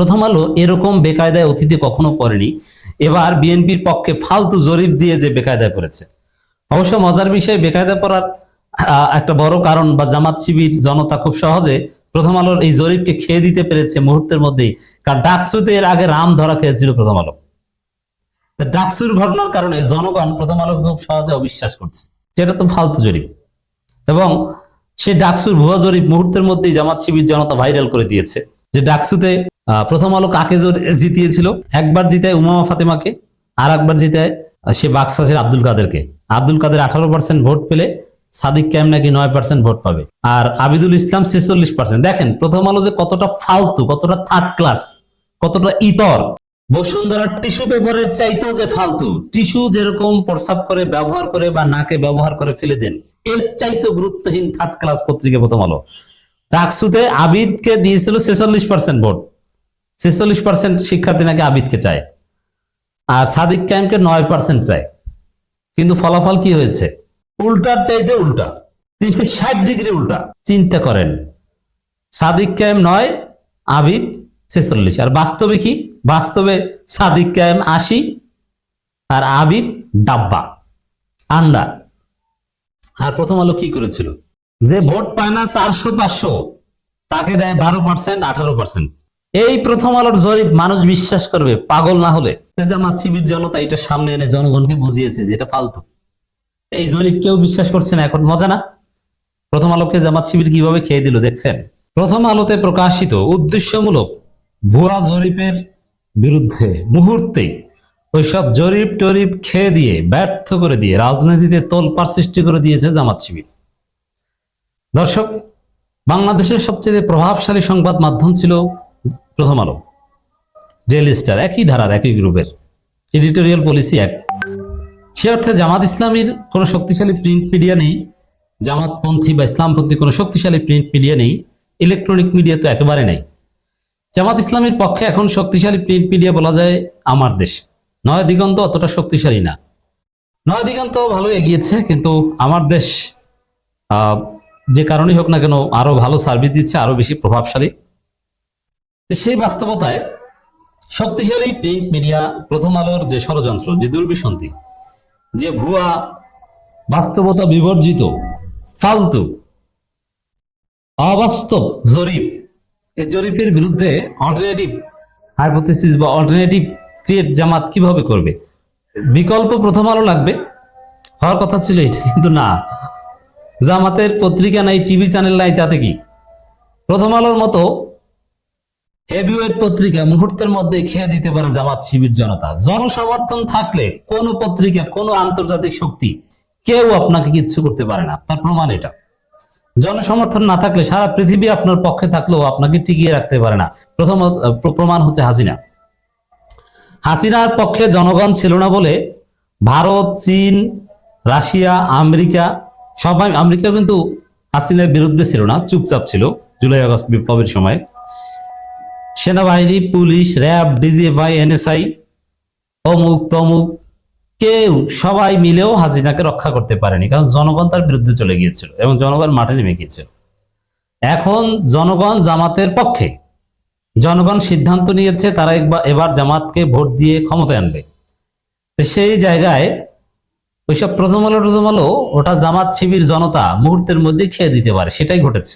প্রথম আলো এরকম বেকায়দায় অতীতে কখনো পড়েনি। এবার বিএনপির পক্ষে ফালতু জরিপ দিয়ে যে বেকায়দায় পড়েছে। অবশ্য মজার বিষয়, বেকায়দা পড়ার একটা বড় কারণ বা জামাত শিবির জনতা খুব সহজে প্রথম আলোর এই জরিপকে খেয়ে দিতে পেরেছে মুহূর্তের মধ্যেই। কারণ ডাকসুতে এর আগে রাম ধরা খেয়েছিল প্রথম আলো। ডাকসুর ঘটনার কারণে জনগণ প্রথম আলো খুব সহজে অবিশ্বাস করছে। যেটা তো ফালতু জরিপ। এবং সে ডাকসুর ভুয়া জরিপ মুহূর্তের মধ্যেই জামাত শিবির জনতা ভাইরাল করে দিয়েছে। যে ডাকসুতে প্রথম আলো কাকে জিতিয়েছিল? একবার জিতায় উমামা ফাতেমাকে আর একবার জিতায় সে বাক্সাসের আব্দুল কাদেরকে। আব্দুল কাদের আঠারো পার্সেন্ট ভোট পেলে সাদিক ক্যাম নাকি নয় পার্সেন্ট ভোট পাবে। আর আবিদুল ইসলাম ছেচল্লিশ পার্সেন্ট দেখেন, প্রথম আলো যে কতটা ফালতু, কতটা থার্ড ক্লাস কতটা ইতর। বসুন্ধরা টিস্যু পেপারের চাইতেও যে ফালতু, টিস্যু যেরকম প্রস্রাব করে, ব্যবহার করে বা নাকে ব্যবহার করে ফেলে দেন, এর চাইতেও গুরুত্বহীন থার্ড ক্লাস পত্রিকা প্রথম আলো। ডাকসুতে আবিদকে দিয়েছিল ছেচল্লিশ পার্সেন্ট ভোট। ছেচল্লিশ পার্সেন্ট শিক্ষার্থী নাকি আবিদকে চায়। আর সাদিক ক্যামকে নয় পার্সেন্ট চায়। কিন্তু ফলাফল কি হয়েছে? উল্টার চাইতে উল্টা। তিনশো ষাট ডিগ্রি উল্টা। চিন্তা করেন। সাদিক ক্যাম নয়, আবিদ ছেচল্লিশ। আর বাস্তবে কি? বাস্তবে সাদিক ক্যাম আশি, আর আবিদ ডাব্বা। আন্ডা আর প্রথম আলো কি করেছিল? যে ভোট পায় না চারশো পাঁচশো, তাকে দেয় বারো পার্সেন্ট আঠারো পার্সেন্ট এই প্রথম আলোর জরিপ মানুষ বিশ্বাস করবে, পাগল না হলে। জামাত জনতা, এটা সামনে এনে জনগণকে বুঝিয়েছে যে এটা ফালতু। এই জরিপ কেউ বিশ্বাস করছে না, এখন মজা না? প্রথম আলোকে জামাত শিবির কীভাবে খেয়ে দিল, দেখছেন? প্রথম আলোতে প্রকাশিত উদ্দেশ্যমূলক ভুয়া জরিপের বিরুদ্ধে মুহূর্তে ওইসব জরিপ টরিপ খেয়ে দিয়ে, ব্যর্থ করে দিয়ে, রাজনীতিতে তোলপার সৃষ্টি করে দিয়েছে জামাত শিবির। দর্শক, বাংলাদেশের সবচেয়ে প্রভাবশালী সংবাদ মাধ্যম ছিল প্রথম আলো। ডেইলি স্টার একই ধারার, একই গ্রুপের। এডিটোরিয়াল পলিসি এক। সে অর্থে জামাত ইসলামীর কোনো শক্তিশালী প্রিন্ট মিডিয়া নেই। জামাতপন্থী বা ইসলামপন্থী কোনো শক্তিশালী প্রিন্ট মিডিয়া নেই। ইলেকট্রনিক মিডিয়া তো একেবারে নেই। জামাত ইসলামের পক্ষে এখন শক্তিশালী প্রিন্ট মিডিয়া বলা যায় আমার দেশ। নয় দিগন্ত অতটা শক্তিশালী না। নয় দিগন্ত ভালো এগিয়েছে, কিন্তু আমার দেশ যে কারণেই হোক না কেন, আরও ভালো সার্ভিস দিচ্ছে, আরও বেশি প্রভাবশালী। সেই বাস্তবতায় শক্তিশালী প্রিন্ট মিডিয়া প্রথম আলোর যে ষড়যন্ত্র, যে দুর্বিসন্ধি, যে ভুয়া বাস্তবতা বিবর্জিত, ফালতু, অবাস্তব জরিপ, এই জরিপের বিরুদ্ধে অল্টারনেটিভ হাইপোথিসিস বা অল্টারনেটিভ ক্রিয়েট জামাত কীভাবে করবে? বিকল্প প্রথম আলো লাগবে? হওয়ার কথা ছিল এটা, কিন্তু না। জামাতের পত্রিকা নাই, টিভি চ্যানেল নাই, তাতে কি? প্রথম আলোর মতো হেভিওয়েট পত্রিকা মুহূর্তের মধ্যে খেয়ে দিতে পারে জামাত শিবির জনতা। জনসমর্থন থাকলে কোন পত্রিকা, কোন আন্তর্জাতিক শক্তি কেউ আপনাকে কিচ্ছু করতে পারে না। তার প্রমাণ এটা। জনসমর্থন না থাকলে সারা পৃথিবী আপনার পক্ষে থাকলেও আপনাকে টিকিয়ে রাখতে পারে না। প্রথম প্রমাণ হচ্ছে হাসিনা। হাসিনার পক্ষে জনগণ ছিল না বলে ভারত, চীন, রাশিয়া, আমেরিকা সবাই আমেরিকা কিন্তু হাসিনার বিরুদ্ধে ছিল না, চুপচাপ ছিল। জুলাই আগস্ট বিপ্লবের সময়। সেনাবাহিনী, পুলিশ, র্যাব ডিজিএফআই এনএসআই, অমুক তমুক, কেউ সবাই মিলেও হাসিনাকে রক্ষা করতে পারেনি, কারণ জনগণ তার বিরুদ্ধে চলে গিয়েছিল এবং জনগণ মাঠে নেমে গিয়েছিল। এখন জনগণ জামাতের পক্ষে, জনগণ সিদ্ধান্ত নিয়েছে তারা একবার, এবার জামাতকে ভোট দিয়ে ক্ষমতায় আনবে। তো সেই জায়গায় ওইসব প্রথম আলো প্রথম আলো ওটা জামাত শিবির জনতা মুহূর্তের মধ্যে খেয়ে দিতে পারে, সেটাই ঘটেছে।